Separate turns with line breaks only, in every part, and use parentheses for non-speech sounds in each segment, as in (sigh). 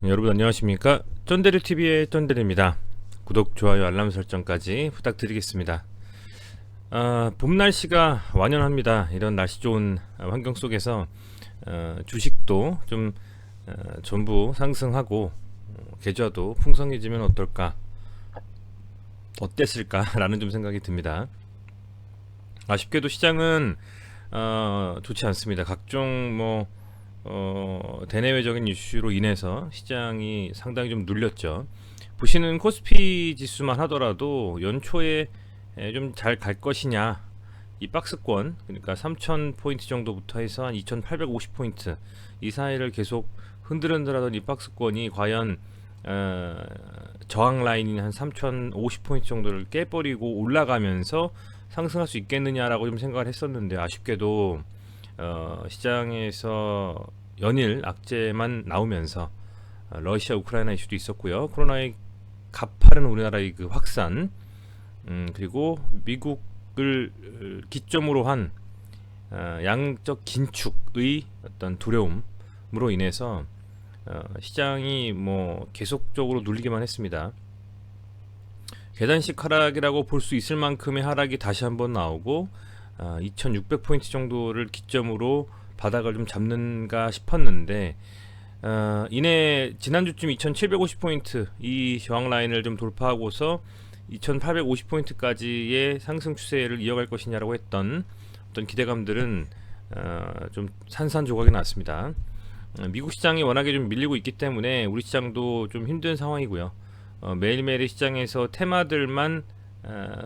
네, 여러분 안녕하십니까 쫀데르 TV의 쫀데르입니다. 구독, 좋아요, 알람 설정까지 부탁드리겠습니다. 아, 봄 날씨가 완연합니다. 이런 날씨 좋은 환경 속에서 어, 주식도 좀 어, 전부 상승하고 어, 계좌도 풍성해지면 어떨까, 어땠을까라는 좀 생각이 듭니다. 아쉽게도 시장은 어, 좋지 않습니다. 각종 뭐 어, 대내외적인 이슈로 인해서 시장이 상당히 좀 눌렸죠. 보시는 코스피 지수만 하더라도 연초에 좀 잘 갈 것이냐 이 박스권 그러니까 3,000 포인트 정도부터 해서 한 2,850 포인트 이 사이를 계속 흔들흔들하던 이 박스권이 과연 어, 저항 라인인 한 3,050 포인트 정도를 깨버리고 올라가면서 상승할 수 있겠느냐라고 좀 생각을 했었는데 아쉽게도 어, 시장에서 연일 악재만 나오면서 어, 러시아 우크라이나 이슈도 있었고요. 코로나의 가파른 우리나라의 그 확산 음, 그리고 미국을 어, 기점으로 한 어, 양적 긴축의 어떤 두려움으로 인해서 어, 시장이 뭐 계속적으로 눌리기만 했습니다. 계단식 하락이라고 볼 수 있을 만큼의 하락이 다시 한번 나오고 어, 2,600포인트 정도를 기점으로 바닥을 좀 잡는가 싶었는데 어, 이내 지난주쯤 2,750포인트 이 저항 라인을 좀 돌파하고서 2,850포인트까지의 상승 추세를 이어갈 것이냐라고 했던 어떤 기대감들은 어, 좀 산산조각이 났습니다. 어, 미국 시장이 워낙에 좀 밀리고 있기 때문에 우리 시장도 좀 힘든 상황이고요. 어, 매일매일 시장에서 테마들만 어,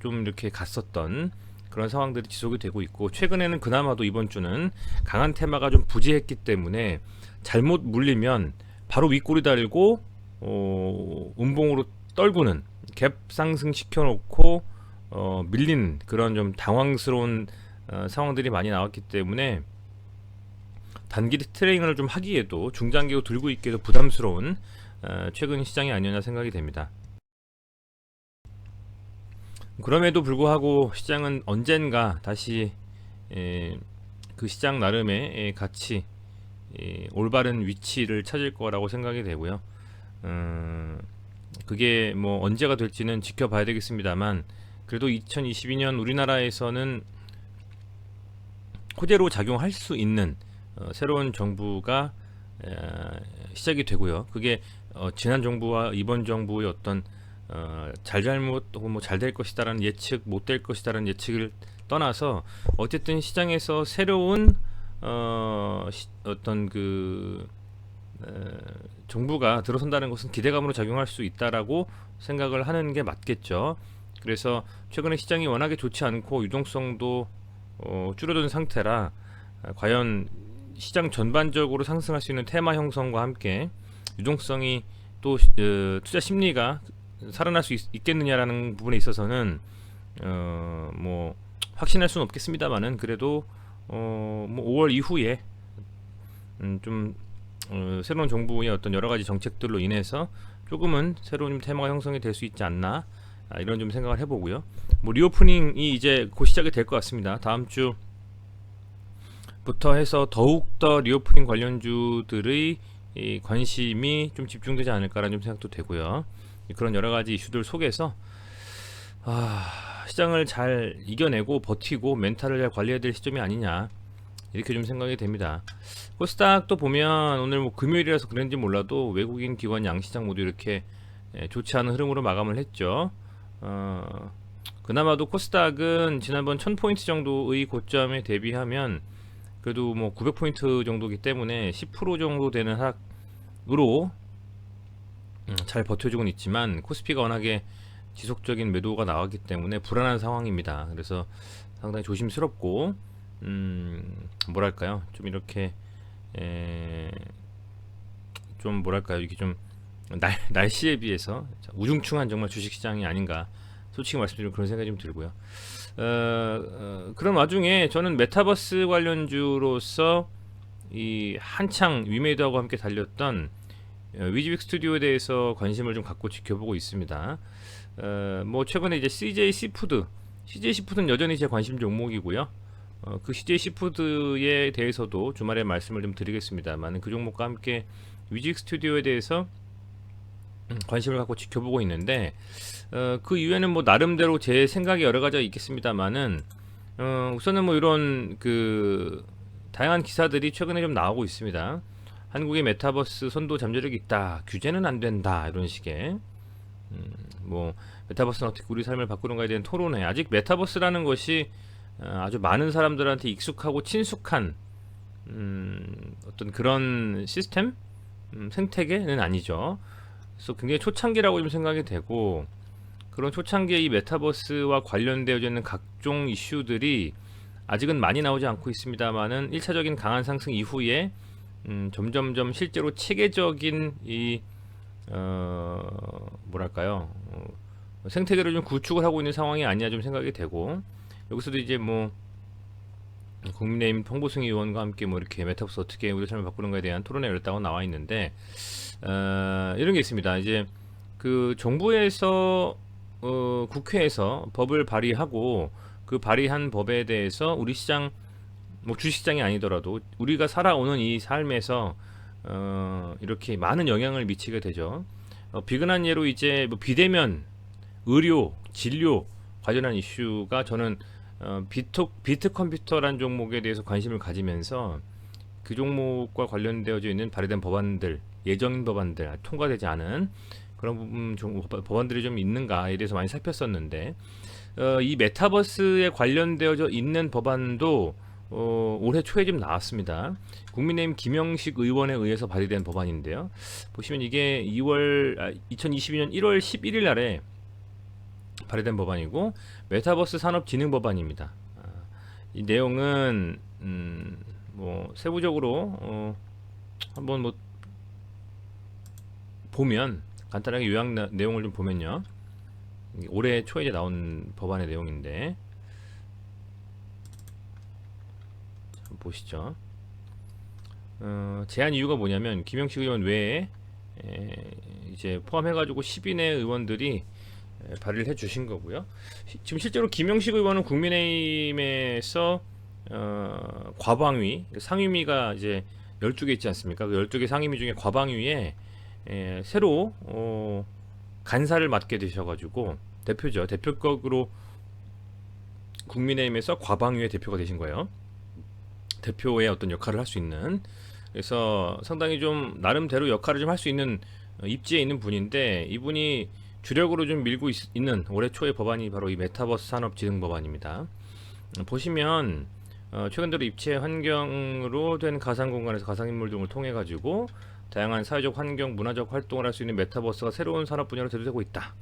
좀 이렇게 갔었던 그런 상황들이 지속이 되고 있고 최근에는 그나마도 이번 주는 강한 테마가 좀 부재했기 때문에 잘못 물리면 바로 윗골이 달고 어, 음봉으로 떨구는 갭 상승 시켜놓고 어, 밀린 그런 좀 당황스러운 어, 상황들이 많이 나왔기 때문에 단기 트레이닝을 좀 하기에도 중장기로 들고 있기에도 부담스러운 어, 최근 시장이 아니었나 생각이 됩니다. 그럼에도 불구하고 시장은 언젠가 다시 에, 그 시장 나름의 에, 가치 에, 올바른 위치를 찾을 거라고 생각이 되고요. 음, 그게 뭐 언제가 될지는 지켜봐야 되겠습니다만 그래도 2022년 우리나라에서는 호재로 작용할 수 있는 어, 새로운 정부가 에, 시작이 되고요. 그게 어, 지난 정부와 이번 정부의 어떤 어, 잘잘못 혹은 뭐잘 될 것이다라는 예측, 못 될 것이다라는 예측을 떠나서 어쨌든 시장에서 새로운 어, 시, 어떤 그 에, 정부가 들어선다는 것은 기대감으로 작용할 수 있다라고 생각을 하는 게 맞겠죠. 그래서 최근에 시장이 워낙에 좋지 않고 유동성도 어, 줄어든 상태라 아, 과연 시장 전반적으로 상승할 수 있는 테마 형성과 함께 유동성이 또 어, 투자 심리가 살아날 수 있, 겠느냐라는 부분에 있어서는 어, 뭐 확신할 수는 없겠습니다만은 그래도 어, 뭐 5월 이후에 음, 좀 어, 새로운 정부의 어떤 여러 가지 정책들로 인해서 조금은 새로운 테마가 형성이 될 수 있지 않나 아, 이런 좀 생각을 해보고요. 뭐 리오프닝이 이제 곧 시작이 될 것 같습니다. 다음 주부터 해서 더욱 더 리오프닝 관련주들의 이 관심이 좀 집중되지 않을까라는 좀 생각도 되고요. 그런 여러 가지 이슈들 속에서 아, 시장을 잘 이겨내고 버티고 멘탈을 잘 관리해야 될 시점이 아니냐 이렇게 좀 생각이 됩니다. 코스닥도 보면 오늘 뭐 금요일이라서 그런지 몰라도 외국인 기관 양시장 모두 이렇게 예, 좋지 않은 흐름으로 마감을 했죠. 어, 그나마도 코스닥은 지난번 1000포인트 정도의 고점에 대비하면 그래도 뭐 900포인트 정도기 때문에 10% 정도 되는 하락으로 음, 잘 버텨주고는 있지만 코스피가 워낙에 지속적인 매도가 나왔기 때문에 불안한 상황입니다. 그래서 상당히 조심스럽고 음 뭐랄까요 좀 이렇게 에, 좀 뭐랄까요 이게 좀 날, (laughs) 날씨에 비해서 우중충한 정말 주식시장이 아닌가 솔직히 말씀드리면 그런 생각이 좀 들고요. 어, 어, 그런 와중에 저는 메타버스 관련주로서 이 한창 위메이드하고 함께 달렸던 어, 위즈빅 스튜디오에 대해서 관심을 좀 갖고 지켜보고 있습니다. 어, 뭐 최근에 이제 CJ 시푸드, CJ 시푸드는 여전히 제 관심 종목이고요. 어, 그 CJ 시푸드에 대해서도 주말에 말씀을 좀 드리겠습니다만 그 종목과 함께 뮤직 스튜디오에 대해서 음, 관심을 갖고 지켜보고 있는데 어, 그 이유에는 뭐 나름대로 제 생각이 여러 가지가 있겠습니다만은 어, 우선은 뭐 이런 그 다양한 기사들이 최근에 좀 나오고 있습니다. 한국의 메타버스 선도 잠재력이 있다. 규제는 안 된다. 이런 식의 음, 뭐 메타버스는 어떻게 우리 삶을 바꾸는가에 대한 토론회. 아직 메타버스라는 것이 어, 아주 많은 사람들한테 익숙하고 친숙한 음, 어떤 그런 시스템 음, 생태계는 아니죠. 그래서 굉장히 초창기라고 좀 생각이 되고 그런 초창기의 이 메타버스와 관련되어져 있는 각종 이슈들이 아직은 많이 나오지 않고 있습니다만은 1차적인 강한 상승 이후에 음, 점점점 실제로 체계적인 이 어, 뭐랄까요 어, 생태계를 좀 구축을 하고 있는 상황이 아니냐 좀 생각이 되고 여기서도 이제 뭐 국민의힘 홍보승 의원과 함께 뭐 이렇게 메타버스 어떻게 우리 삶을 바꾸는가에 대한 토론회 열렸다고 나와 있는데 어, 이런 게 있습니다. 이제 그 정부에서 어, 국회에서 법을 발의하고 그 발의한 법에 대해서 우리 시장 뭐 주식시장이 아니더라도 우리가 살아오는 이 삶에서 어, 이렇게 많은 영향을 미치게 되죠. 어, 비근한 예로 이제 뭐 비대면, 의료, 진료 관련한 이슈가 저는 어, 비트, 비트 컴퓨터란 종목에 대해서 관심을 가지면서 그 종목과 관련되어져 있는 발의된 법안들, 예정인 법안들, 통과되지 않은 그런 부분 좀 법안들이 좀 있는가에 대해서 많이 살폈었는데 어, 이 메타버스에 관련되어져 있는 법안도 어, 올해 초에 좀 나왔습니다. 국민의힘 김영식 의원에 의해서 발의된 법안인데요. 보시면 이게 2월 아, 2022년 1월 11일 날에 발의된 법안이고 메타버스 산업진흥 법안입니다. 아, 이 내용은 음, 뭐 세부적으로 어, 한번 뭐 보면 간단하게 요약 나, 내용을 좀 보면요. 올해 초에 나온 법안의 내용인데 한번 보시죠. 어, 제한 이유가 뭐냐면 김영식 의원 외에 에, 이제 포함해가지고 10인의 의원들이 에, 발의를 해주신 거고요. 시- 지금 실제로 김영식 의원은 국민의힘에서 어, 과방위 상임위가 이제 12개 있지 않습니까? 그 12개 상임위 중에 과방위에 에, 새로 어, 간사를 맡게 되셔가지고 대표죠. 대표격으로 국민의힘에서 과방위의 대표가 되신 거예요. 대표의 어떤 역할을 할 수 있는 그래서 상당히 좀 나름대로 역할을 좀 할 수 있는 어, 입지에 있는 분인데 이분이 주력으로 좀 밀고 있, 는 올해 초의 법안이 바로 이 메타버스 산업진흥 법안입니다. 음, 보시면 어, 최근 들어 입체 환경으로 된 가상 공간에서 가상 인물 등을 통해 가지고 다양한 사회적 환경, 문화적 활동을 할 수 있는 메타버스가 새로운 산업 분야로 대두되고 있다.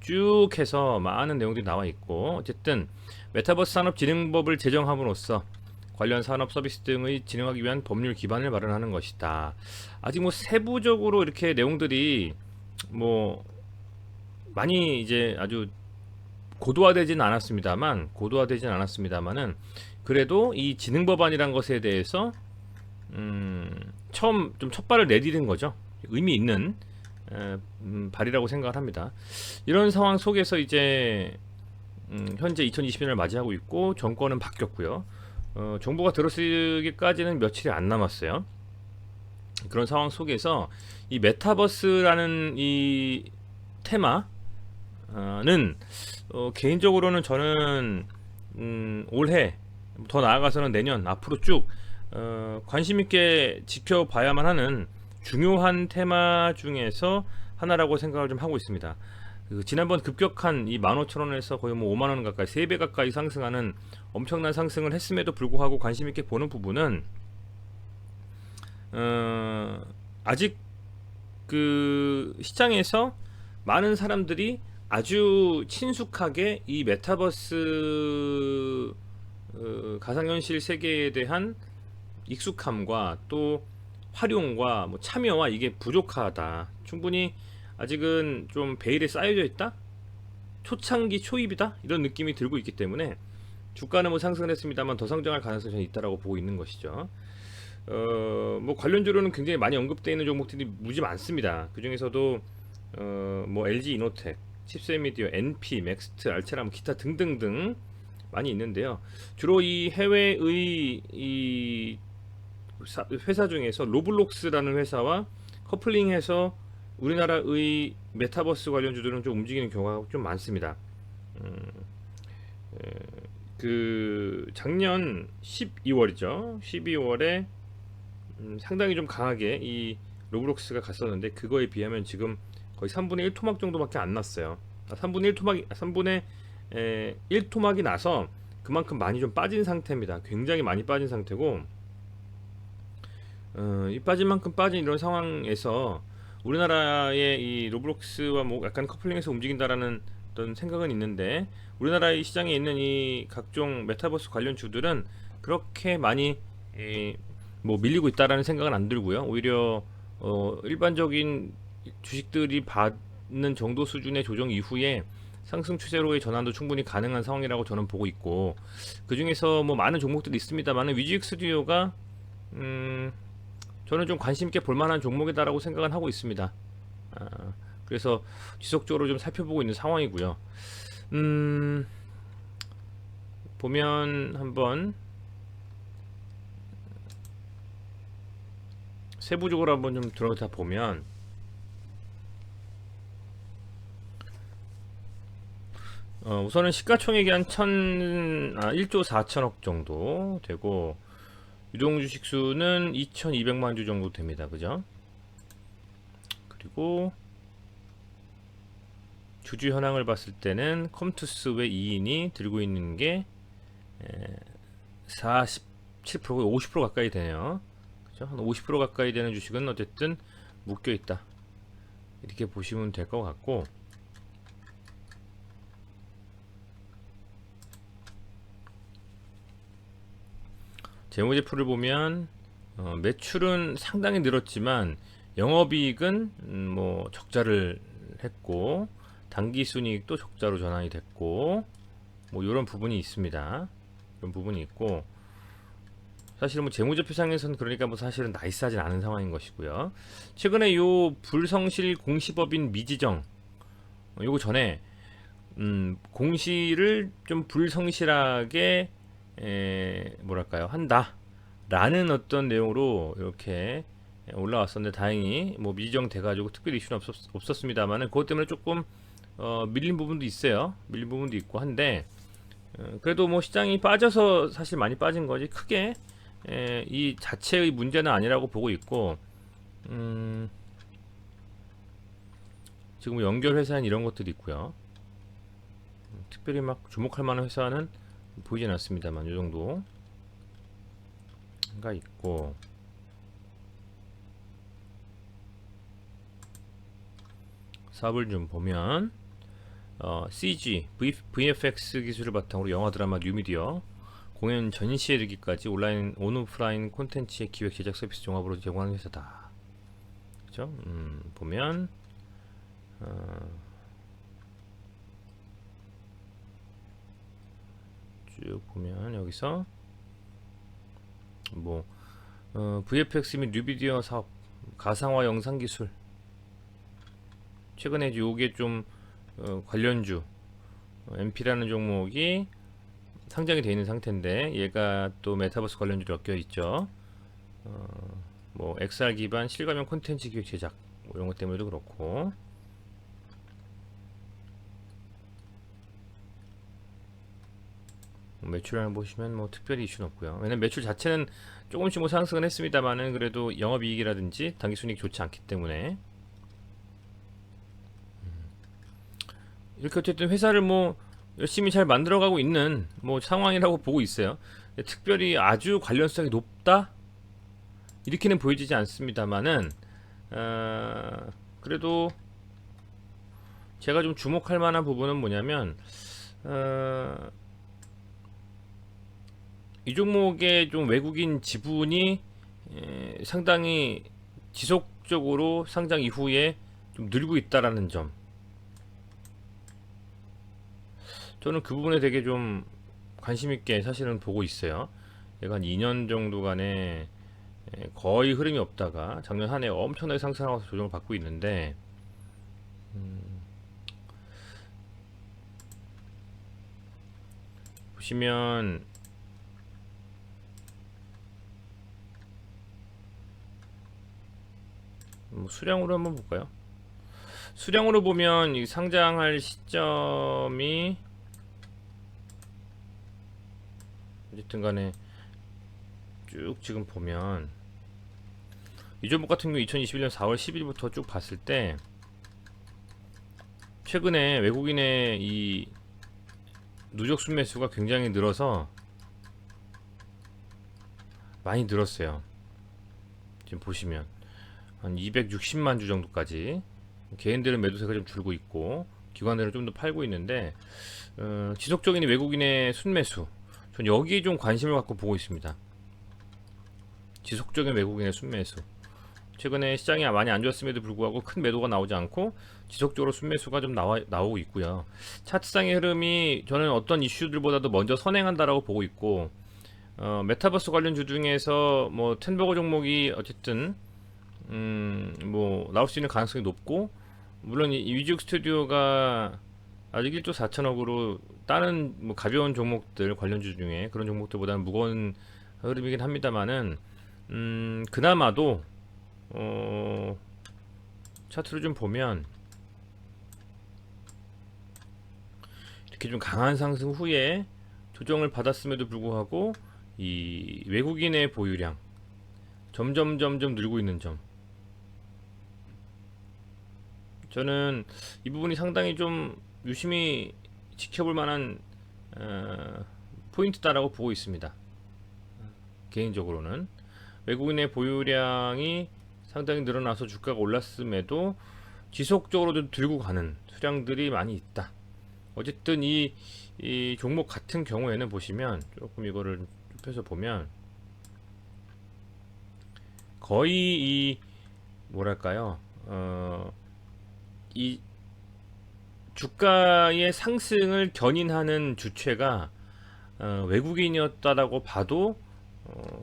쭉 해서 많은 내용들이 나와 있고 어쨌든 메타버스 산업진흥법을 제정함으로써 관련 산업 서비스 등의 진행하기 위한 법률 기반을 마련하는 것이다. 아직 뭐 세부적으로 이렇게 내용들이 뭐 많이 이제 아주 고도화되지는 않았습니다만 고도화되지는 않았습니다만은 그래도 이 진흥법안이란 것에 대해서 음, 처음 좀 첫발을 내디딘 거죠. 의미 있는 에, 음, 발이라고 생각을 합니다. 이런 상황 속에서 이제 음, 현재 2020년을 맞이하고 있고 정권은 바뀌었고요. 어, 정부가 들어서기까지는 며칠이 안 남았어요. 그런 상황 속에서 이 메타버스라는 이 테마는 어, 개인적으로는 저는 음, 올해 더 나아가서는 내년 앞으로 쭉 어, 관심 있게 지켜봐야만 하는 중요한 테마 중에서 하나라고 생각을 좀 하고 있습니다. 그 지난번 급격한 이 15,000원에서 거의 뭐 5만 원 가까이 3배 가까이 상승하는 엄청난 상승을 했음에도 불구하고 관심 있게 보는 부분은 어, 아직 그 시장에서 많은 사람들이 아주 친숙하게 이 메타버스 어, 가상현실 세계에 대한 익숙함과 또 활용과 뭐 참여와 이게 부족하다. 충분히 아직은 좀 베일에 쌓여져 있다. 초창기 초입이다 이런 느낌이 들고 있기 때문에 주가는 뭐 상승을 했습니다만 더 성장할 가능성이 있다라고 보고 있는 것이죠. 어, 뭐 관련주로는 굉장히 많이 언급되어 있는 종목들이 무지 많습니다. 그 중에서도 어, 뭐 LG 이노텍, 칩셋미디어, NP, 맥스트, 알체람, 기타 등등등 많이 있는데요. 주로 이 해외의 이 사- 회사 중에서 로블록스라는 회사와 커플링해서 우리나라의 메타버스 관련주들은 좀 움직이는 경우가 좀 많습니다. 음, 에, 그 작년 12월이죠. 12월에 음, 상당히 좀 강하게 이 로블록스가 갔었는데 그거에 비하면 지금 거의 3분의 1 토막 정도밖에 안 났어요. 아, 3분의 1 토막이 3분의 에, 1 토막이 나서 그만큼 많이 좀 빠진 상태입니다. 굉장히 많이 빠진 상태고 어, 이 빠진 만큼 빠진 이런 상황에서 우리나라의 이 로블록스와 뭐 약간 커플링해서 움직인다라는 어떤 생각은 있는데 우리나라의 시장에 있는 이 각종 메타버스 관련 주들은 그렇게 많이 에, 뭐 밀리고 있다라는 생각은 안 들고요. 오히려 어, 일반적인 주식들이 받는 정도 수준의 조정 이후에 상승 추세로의 전환도 충분히 가능한 상황이라고 저는 보고 있고 그 중에서 뭐 많은 종목들이 있습니다만은 위즈익 스튜디오가 음, 저는 좀 관심 있게 볼만한 종목이다라고 생각은 하고 있습니다. 아, 그래서 지속적으로 좀 살펴보고 있는 상황이고요. 음, 보면 한번 세부적으로 한번 좀 들어가 보면 어, 우선은 시가총액이 한 천, 아, 1조 4천억 정도 되고 유동 주식 수는 2,200만 주 정도 됩니다. 그죠? 그리고 주주 현황을 봤을 때는 컴투스 외 2인이 들고 있는 게 47% 50% 가까이 되네요. 그죠? 한 50% 가까이 되는 주식은 어쨌든 묶여 있다. 이렇게 보시면 될 것 같고 재무제표를 보면 어, 매출은 상당히 늘었지만 영업이익은 음, 뭐 적자를 했고 당기순이익도 적자로 전환이 됐고 뭐 이런 부분이 있습니다. 이런 부분이 있고 사실은 뭐 재무제표상에서는 그러니까 뭐 사실은 나이스하진 않은 상황인 것이고요. 최근에 요 불성실 공시법인 미지정 어, 요거 전에 음, 공시를 좀 불성실하게 에, 뭐랄까요 한다 라는 어떤 내용으로 이렇게 올라왔었는데 다행히 뭐 미지정 돼가지고 특별히 이슈는 없었, 없었습니다만은 그것 때문에 조금 어, 밀린 부분도 있어요. 밀린 부분도 있고 한데 어, 그래도 뭐 시장이 빠져서 사실 많이 빠진 거지. 크게 에, 이 자체의 문제는 아니라고 보고 있고 음, 지금 연결 회사는 이런 것들이 있고요. 음, 특별히 막 주목할 만한 회사는 보이진 않습니다만 이 정도. 가 있고. 사업을 좀 보면 어, CG, v, VFX 기술을 바탕으로 영화 드라마 뉴미디어 공연 전시에 이르기까지 온라인 온오프라인 콘텐츠의 기획 제작 서비스 종합으로 제공하는 회사다. 그죠? 음, 보면 어, 쭉 보면 여기서 뭐 어, VFX 및 뉴비디오 사업, 가상화 영상 기술 최근에 요게 좀 어, 관련주 어, MP라는 종목이 상장이 되어 있는 상태인데 얘가 또 메타버스 관련주로 엮여 있죠. 어, 뭐 XR 기반 실감형 콘텐츠 기획 제작 뭐 이런 것 때문에도 그렇고 매출을 보시면 뭐 특별히 이슈는 없고요. 왜냐면 매출 자체는 조금씩 뭐 상승은 했습니다만은 그래도 영업이익이라든지 당기순이익 좋지 않기 때문에 이렇게 어쨌든 회사를 뭐 열심히 잘 만들어가고 있는 뭐 상황이라고 보고 있어요. 특별히 아주 관련성이 높다 이렇게는 보여지지 않습니다만은 어, 그래도 제가 좀 주목할 만한 부분은 뭐냐면 어, 이 종목의 좀 외국인 지분이 에, 상당히 지속적으로 상장 이후에 좀 늘고 있다라는 점. 저는 그 부분에 되게 좀 관심 있게 사실은 보고 있어요. 얘가 한 2년 정도간에 에, 거의 흐름이 없다가 작년 한 해 엄청나게 상승하면서 조정을 받고 있는데 음, 보시면 뭐 수량으로 한번 볼까요? 수량으로 보면 이 상장할 시점이 어쨌든 간에 쭉 지금 보면 이 종목 같은 경우 2021년 4월 10일부터 쭉 봤을 때 최근에 외국인의 이 누적 순매수가 굉장히 늘어서 많이 늘었어요. 지금 보시면 한 260만 주 정도까지 개인들은 매도세가 좀 줄고 있고 기관들은 좀 더 팔고 있는데 어, 지속적인 외국인의 순매수 전 여기에 좀 관심을 갖고 보고 있습니다. 지속적인 외국인의 순매수 최근에 시장이 많이 안 좋았음에도 불구하고 큰 매도가 나오지 않고 지속적으로 순매수가 좀 나와 나오고 있고요. 차트상의 흐름이 저는 어떤 이슈들보다도 먼저 선행한다라고 보고 있고 어, 메타버스 관련 주 중에서 뭐 텐버거 종목이 어쨌든 음, 뭐 나올 수 있는 가능성이 높고 물론 이 위죽 스튜디오가 아직 1조 4천억으로 다른 뭐 가벼운 종목들 관련주 중에 그런 종목들보다는 무거운 흐름이긴 합니다만은 음, 그나마도 어, 차트를 좀 보면 이렇게 좀 강한 상승 후에 조정을 받았음에도 불구하고 이 외국인의 보유량 점점 점점 늘고 있는 점. 저는 이 부분이 상당히 좀 유심히 지켜볼 만한 어, 포인트다라고 보고 있습니다. 개인적으로는 외국인의 보유량이 상당히 늘어나서 주가가 올랐음에도 지속적으로 좀 들고 가는 수량들이 많이 있다. 어쨌든 이, 이 종목 같은 경우에는 보시면 조금 이거를 좁혀서 보면 거의 이 뭐랄까요 어, 이 주가의 상승을 견인하는 주체가 어, 외국인이었다라고 봐도 어,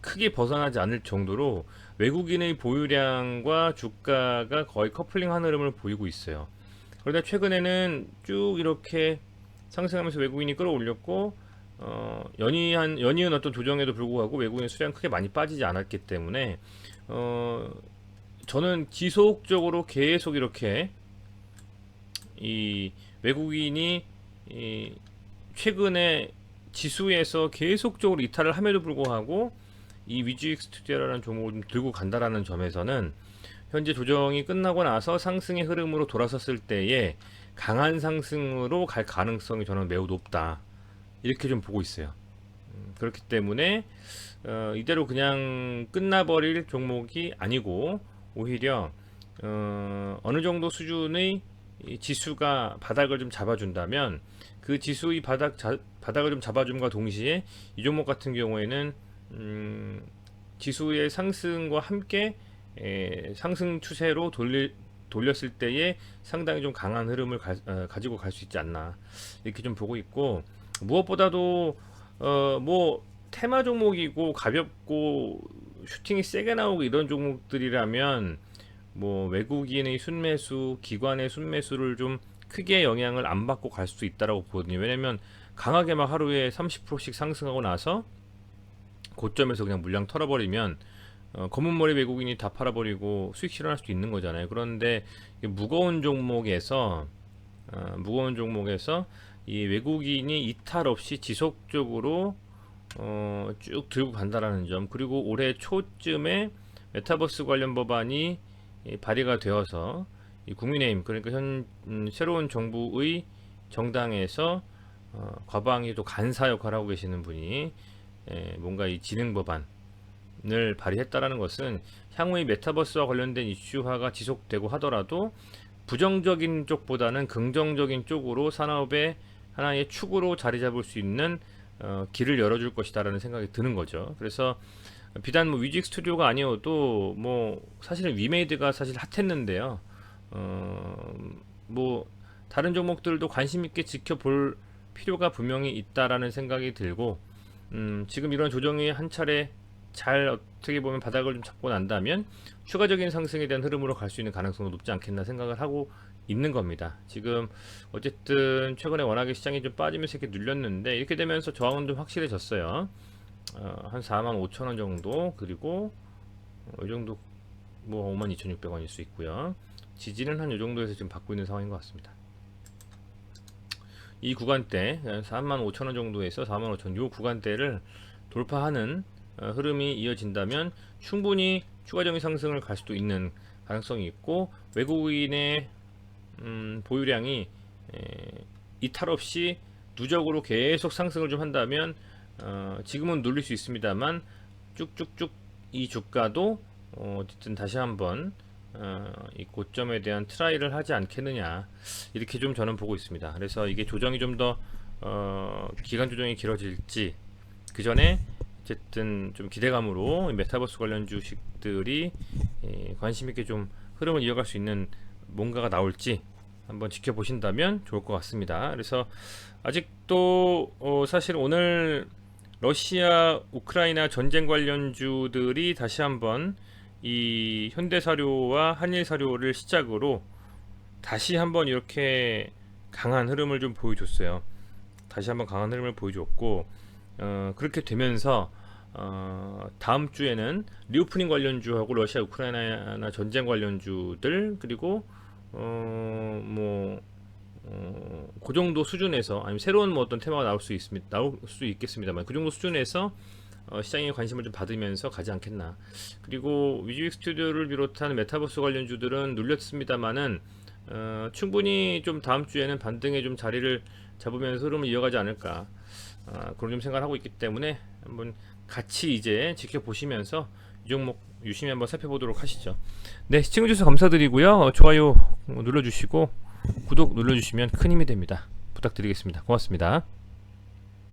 크게 벗어나지 않을 정도로 외국인의 보유량과 주가가 거의 커플링한 흐름을 보이고 있어요. 그러다 최근에는 쭉 이렇게 상승하면서 외국인이 끌어올렸고 어, 연이한 연이은 어떤 조정에도 불구하고 외국인 수량 크게 많이 빠지지 않았기 때문에 어, 저는 지속적으로 계속 이렇게 이 외국인이 이 최근에 지수에서 계속적으로 이탈을 함에도 불구하고 이 위즈익 스튜디오라는 종목을 좀 들고 간다라는 점에서는 현재 조정이 끝나고 나서 상승의 흐름으로 돌아섰을 때에 강한 상승으로 갈 가능성이 저는 매우 높다 이렇게 좀 보고 있어요. 음, 그렇기 때문에 어, 이대로 그냥 끝나버릴 종목이 아니고 오히려 어, 어느 정도 수준의 이 지수가 바닥을 좀 잡아준다면 그 지수의 바닥 자, 바닥을 좀 잡아줌과 동시에 이 종목 같은 경우에는 음, 지수의 상승과 함께 에, 상승 추세로 돌리, 돌렸을 때에 상당히 좀 강한 흐름을 가, 어, 가지고 갈 수 있지 않나 이렇게 좀 보고 있고 무엇보다도 어, 뭐 테마 종목이고 가볍고 슈팅이 세게 나오고 이런 종목들이라면 뭐 외국인의 순매수, 기관의 순매수를 좀 크게 영향을 안 받고 갈 수 있다라고 보거든요. 왜냐면 강하게 막 하루에 30%씩 상승하고 나서 고점에서 그냥 물량 털어버리면 어, 검은 머리 외국인이 다 팔아버리고 수익 실현할 수도 있는 거잖아요. 그런데 무거운 종목에서 어, 무거운 종목에서 이 외국인이 이탈 없이 지속적으로 어, 쭉 들고 간다라는 점 그리고 올해 초쯤에 메타버스 관련 법안이 발의가 되어서 이 국민의힘 그러니까 현 음, 새로운 정부의 정당에서 어, 과방위 또 간사 역할을 하고 계시는 분이 에, 뭔가 이 진행 법안을 발의했다라는 것은 향후의 메타버스와 관련된 이슈화가 지속되고 하더라도 부정적인 쪽보다는 긍정적인 쪽으로 산업의 하나의 축으로 자리 잡을 수 있는 어, 길을 열어줄 것이다라는 생각이 드는 거죠. 그래서 비단 뭐 위직 스튜디오가 아니어도 뭐 사실은 위메이드가 사실 핫했는데요. 어, 뭐 다른 종목들도 관심 있게 지켜볼 필요가 분명히 있다라는 생각이 들고 음, 지금 이런 조정이 한 차례 잘 어떻게 보면 바닥을 좀 잡고 난다면 추가적인 상승에 대한 흐름으로 갈 수 있는 가능성도 높지 않겠나 생각을 하고 있는 겁니다. 지금 어쨌든 최근에 워낙에 시장이 좀 빠지면서 이렇게 눌렸는데 이렇게 되면서 저항은 좀 확실해졌어요. 어, 한 4만 5천 원 정도 그리고 어, 이 정도 뭐 5만 2,600원일 수 있고요. 지지는 한 이 정도에서 지금 받고 있는 상황인 것 같습니다. 이 구간대 4만 5천 원 정도에서 4만 5천 요 구간대를 돌파하는 어, 흐름이 이어진다면 충분히 추가적인 상승을 갈 수도 있는 가능성이 있고 외국인의 음, 보유량이 에, 이탈 없이 누적으로 계속 상승을 좀 한다면 어, 지금은 눌릴 수 있습니다만 쭉쭉쭉 이 주가도 어, 어쨌든 다시 한번 어, 이 고점에 대한 트라이를 하지 않겠느냐 이렇게 좀 저는 보고 있습니다. 그래서 이게 조정이 좀더 어, 기간 조정이 길어질지 그 전에 어쨌든 좀 기대감으로 이 메타버스 관련 주식들이 예, 관심 있게 좀 흐름을 이어갈 수 있는 뭔가가 나올지 한번 지켜보신다면 좋을 것 같습니다. 그래서 아직도 어, 사실 오늘 러시아 우크라이나 전쟁 관련주들이 다시 한번 이 현대 사료와 한일 사료를 시작으로 다시 한번 이렇게 강한 흐름을 좀 보여줬어요. 다시 한번 강한 흐름을 보여줬고 어, 그렇게 되면서 어, 다음 주에는 리오프닝 관련주하고 러시아 우크라이나 전쟁 관련주들 그리고 어, 뭐 어, 그 정도 수준에서 아니면 새로운 뭐 어떤 테마가 나올 수 있습니다. 나올 수 있겠습니다만 그 정도 수준에서 어, 시장의 관심을 좀 받으면서 가지 않겠나. 그리고 위즈윅 스튜디오를 비롯한 메타버스 관련주들은 눌렸습니다만은 어, 충분히 좀 다음 주에는 반등에 좀 자리를 잡으면서 흐름을 이어가지 않을까. 아, 그런 좀 생각을 하고 있기 때문에 한번 같이 이제 지켜보시면서 이 종목 유심히 한번 살펴보도록 하시죠. 네, 시청해주셔서 감사드리고요. 어, 좋아요 눌러주시고 구독 눌러주시면 큰 힘이 됩니다. 부탁드리겠습니다. 고맙습니다.